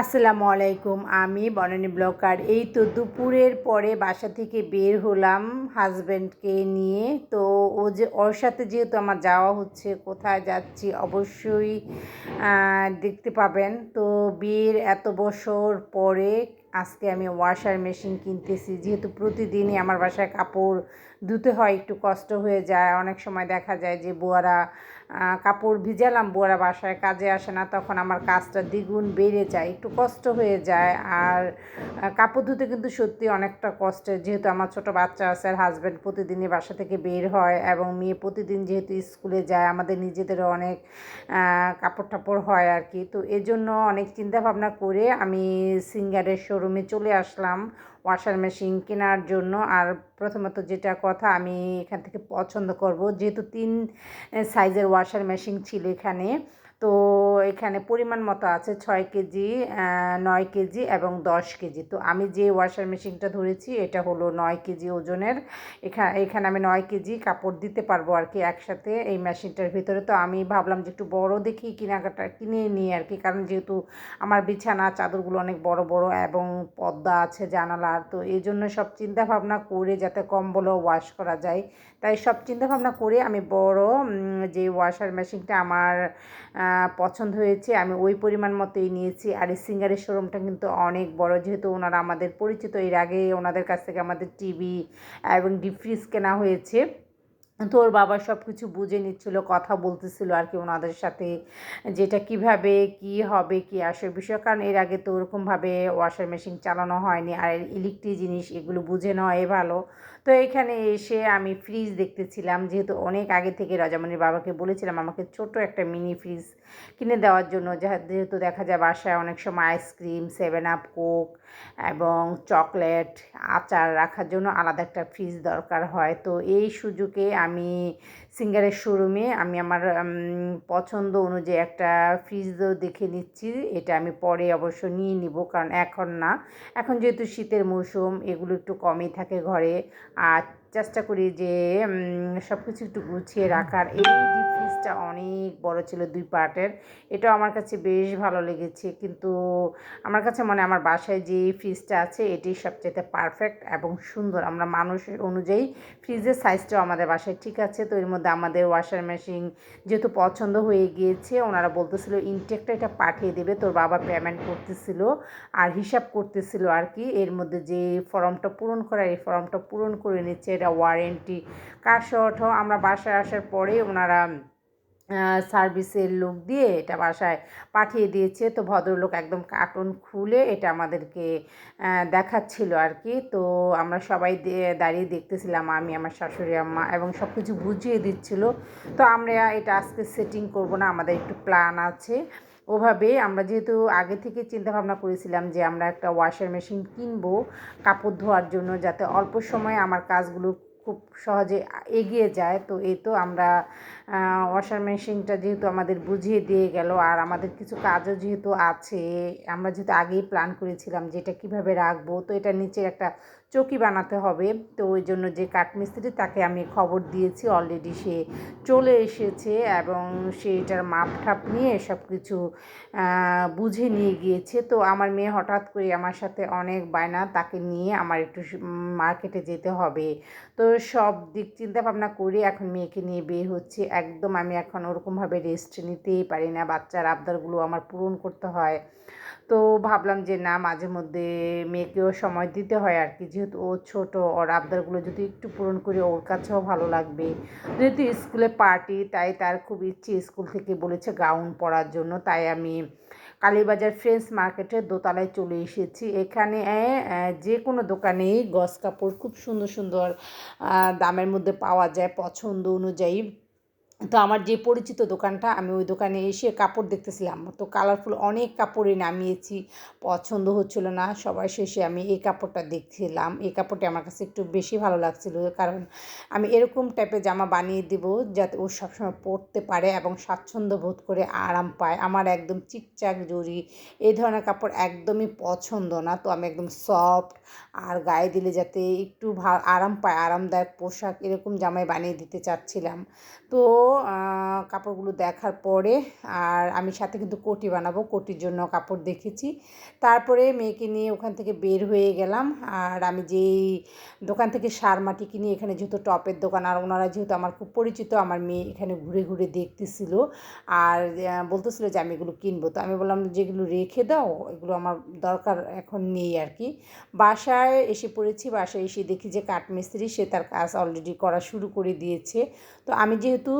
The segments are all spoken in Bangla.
আসসালামু আলাইকুম, আমি বনানী ব্লকার। এই তো দুপুরের পরে বাসা থেকে বের হলাম হাজব্যান্ডকে নিয়ে। তো ও যে ওর সাথে যেহেতু আমার যাওয়া হচ্ছে, কোথায় যাচ্ছি অবশ্যই দেখতে পাবেন। তো বিয়ের এত বছর পরে আজকে আমি ওয়াশার মেশিন কিনতেছি। যেহেতু প্রতিদিনই আমার বাসায় কাপড় ধুতে হয়, একটু কষ্ট হয়ে যায়। অনেক সময় দেখা যায় যে বুয়ারা কাপড় ভিজালাম, বুয়ারা বাসায় কাজে আসে না, তখন আমার কাজটা দ্বিগুণ বেড়ে যায়, একটু কষ্ট হয়ে যায়। আর কাপড় ধুতে কিন্তু সত্যি অনেকটা কষ্টের যেহেতু আমার ছোট বাচ্চা আছে, আর হাজব্যান্ড প্রতিদিনই বাসা থেকে বের হয় এবং মেয়ে প্রতিদিন যেহেতু স্কুলে যায়, আমাদের নিজেদেরও অনেক কাপড় টাপড় হয় আর কি। তো এজন্য অনেক চিন্তা ভাবনা করে আমি সিঙ্গারের শোরুমে চলে আসলাম ওয়াশার মেশিন কেনার জন্য। আর প্রথমত যেটা কথা, আমি এখান থেকে পছন্দ করব। যেহেতু তিন সাইজের ওয়াশার মেশিন ছিল এখানে। তো এখানে পরিমাণ মতো আছে ছয় কেজি নয় কেজি এবং দশ কেজি। তো আমি যে ওয়াশার মেশিনটা ধরেছি, এটা হলো নয় কেজি ওজনের। এখানে এখানে আমি নয় কেজি কাপড় দিতে পারব আর কি একসাথে এই মেশিনটার ভিতরে। তো আমি ভাবলাম যে একটু বড় দেখি কেনাকাটা, কিনে নিই আর কি। কারণ যেহেতু আমার বিছানা, চাদরগুলো অনেক বড় বড় এবং পর্দা আছে জানালার তো এই জন্য সব চিন্তা ভাবনা করে যাতে কম্বলও ওয়াশ করা যায়। তাই সব চিন্তা ভাবনা করে আমি বড় যে ওয়াশার মেশিনটা আমার পছন্দ হয়েছে, আমি ওই পরিমাণ মতোই নিয়েছি। আর এই সিঙ্গারের শোরুমটা কিন্তু অনেক বড়, যেহেতু ওনারা আমাদের পরিচিত, এর আগে ওনাদের কাছ থেকে আমাদের টিভি এবং ডিপ ফ্রিজ কেনা হয়েছে। তো ওর বাবা সব কিছু বুঝে নিচ্ছিল, কথা বলতেছিল আর কি ওনাদের সাথে, যেটা কীভাবে, কি হবে, কি আসে বিষয়। কারণ এর আগে তো ওরকমভাবে ওয়াশার মেশিন চালানো হয়নি আর ইলেকট্রিক জিনিস এগুলো বুঝে নেওয়াই ভালো। তো এখানে এসে আমি ফ্রিজ দেখতেছিলাম, যেহেতু অনেক আগে থেকে রাজামণির বাবাকে বলেছিলাম আমাকে ছোট একটা মিনি ফ্রিজ কিনে দেওয়ার জন্য যাহা- যেহেতু দেখা যায় বাসায় অনেক সময় ice cream seven up coke এবং চকলেট আচার রাখার জন্য আলাদা একটা ফ্রিজ দরকার হয়। তো এই সুযোগে আমি সিঙ্গারের শোরুমে আমি আমার পছন্দ অনুযায়ী একটা ফ্রিজ দেখে নিচ্ছি। এটা আমি পরে অবশ্য নিয়ে নিব, কারণ এখন না। এখন যেহেতু শীতের মৌসুম, এগুলো একটু কমই থাকে ঘরে। আর চেষ্টা করি যে সব কিছু একটু গুছিয়ে রাখার। এই ফ্রিজটা অনেক বড় ছিল দুই পার্টের। এটাও আমার কাছে বেশ ভালো লেগেছে। কিন্তু আমার কাছে মনে আমার বাসায় যে ফ্রিজটা আছে, এটি সবচেয়ে পারফেক্ট এবং সুন্দর। আমরা মানুষের অনুযায়ী ফ্রিজের সাইজটাও আমাদের বাসায় ঠিক আছে। তো এর মধ্যে আমাদের ওয়াশার মেশিন যেহেতু পছন্দ হয়ে গিয়েছে, ওনারা বলতেছিল ইনটেকটা এটা পাঠিয়ে দেবে। তোর বাবা পেমেন্ট করতেছিল আর হিসাব করতেছিল আর কি এর মধ্যে যে ফর্মটা পূরণ করা, এই ফর্মটা পূরণ করে নিচ্ছে। এটা ওয়ারেন্টি কার সহ আমরা বাসায় আসার পরে ওনারা সার্ভিসের লোক দিয়ে এটা বাসায় পাঠিয়ে দিয়েছে। তো ভদ্রলোক একদম কার্টুন খুলে এটা আমাদেরকে দেখাচ্ছিল আর কি। তো আমরা সবাই দাঁড়িয়ে দেখতেছিলাম, আমি, আমার শাশুড়ি আম্মা এবং সব কিছু বুঝিয়ে দিচ্ছিল। তো আমরা এটা আজকে সেটিং করব না, আমাদের একটু প্ল্যান আছে। ওভাবে আমরা যেহেতু আগে থেকে চিন্তা ভাবনা করেছিলাম যে আমরা একটা ওয়াশার মেশিন কিনবো, কাপড় ধোয়ার জন্য, যাতে অল্প সময়ে আমার কাজগুলো খুব সহজে এগিয়ে যায়। তো এই তো আমরা ওয়াশার মেশিনটা যেহেতু আমাদের বুঝিয়ে দিয়ে গেল, আর আমাদের কিছু কাজও যেহেতু আছে, আমরা যেহেতু আগেই প্ল্যান করেছিলাম যে এটা কীভাবে রাখব, তো এটা নিচে একটা চৌকি বানাতে হবে। তো ওই জন্য যে কাঠমিস্ত্রি, তাকে আমি খবর দিয়েছি। অলরেডি সে চলে এসেছে এবং সে এটার মাপ ঠাপ নিয়ে সব কিছু বুঝে নিয়ে গিয়েছে। তো আমার মেয়ে হঠাৎ করে আমার সাথে অনেক বায়না, তাকে নিয়ে আমার একটু মার্কেটে যেতে হবে। তো সব দিক চিন্তা ভাবনা করে এখন মেয়েকে নিয়ে বের হচ্ছে। একদম আমি এখন ওরকমভাবে রেস্ট নিতেই পারি না। বাচ্চার আবদারগুলো আমার পূরণ করতে হয়। তো ভাবলাম যে না, মাঝে মধ্যে মেয়েকেও সময় দিতে হয় আর কি যেহেতু ও ছোট, ওর আবদারগুলো যদি একটু পূরণ করি, ওর কাছেও ভালো লাগবে। যেহেতু স্কুলে পার্টি, তাই তার খুব ইচ্ছে স্কুল থেকে বলেছে গাউন পরার জন্য। তাই আমি কালীবাজার ফ্রেন্ডস মার্কেটের দোতলায় চলে এসেছি। এখানে যে কোনো দোকানেই গস কাপড় খুব সুন্দর সুন্দর দামের মধ্যে পাওয়া যায়। পছন্দ অনুযায়ী তো আমার যে পরিচিত দোকানটা, আমি ওই দোকানে এসে কাপড় দেখতেছিলাম। তো কালারফুল অনেক কাপড়ে নামিয়েছি, পছন্দ হচ্ছিল না। সবাই শেষে আমি এই কাপড়টা দেখছিলাম। এই কাপড়টা আমার কাছে একটু বেশি ভালো লাগছিল কারণ আমি এরকম টাইপের জামা বানিয়ে দেব যাতে ও সবসময় পরতে পারে এবং স্বাচ্ছন্দ্য বোধ করে আরাম পায়। আমার একদম চিকচাক জরি এই ধরনের কাপড় একদমই পছন্দ না। তো আমি একদম সফট আর গায়ে দিলে যাতে একটু আরাম পায়, আরামদায়ক পোশাক এরকম জামাই বানিয়ে দিতে চাচ্ছিলাম। তো কাপড়গুলো দেখার পরে আর আমি সাথে কিন্তু কোটি বানাবো, কোটির জন্য কাপড় দেখেছি। তারপরে মেয়েকে নিয়ে ওখান থেকে বের হয়ে গেলাম আর আমি যেই দোকান থেকে সার মাটি কিনি, এখানে যেহেতু টপের দোকান আর ওনারা যেহেতু আমার খুব পরিচিত, আমার মেয়ে এখানে ঘুরে ঘুরে দেখতেছিল আর বলতেছিল যে আমি এগুলো কিনবো। তো আমি বললাম যেগুলো রেখে দাও, এগুলো আমার দরকার এখন নেই আর কি। বাসায় এসে পড়েছি, বাসায় এসে দেখি যে কাঠমিস্ত্রি, সে তার কাজ অলরেডি করা শুরু করে দিয়েছে। তো আমি যেহেতু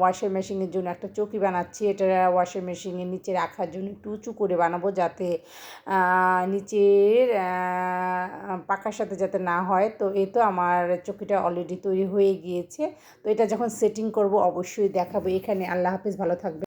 ওয়াশিং মেশিনের জন্য একটা চৌকি বানাচ্ছি। এটা ওয়াশিং মেশিনের নিচে রাখার জন্য একটু উঁচু করে বানাবো যাতে নিচের পাখার সাথে যাতে না হয়। তো এ তো আমার চৌকিটা অলরেডি তৈরি হয়ে গিয়েছে। তো এটা যখন সেটিং করব, অবশ্যই দেখাবো। এখানে আল্লাহ হাফিজ, ভালো থাকবে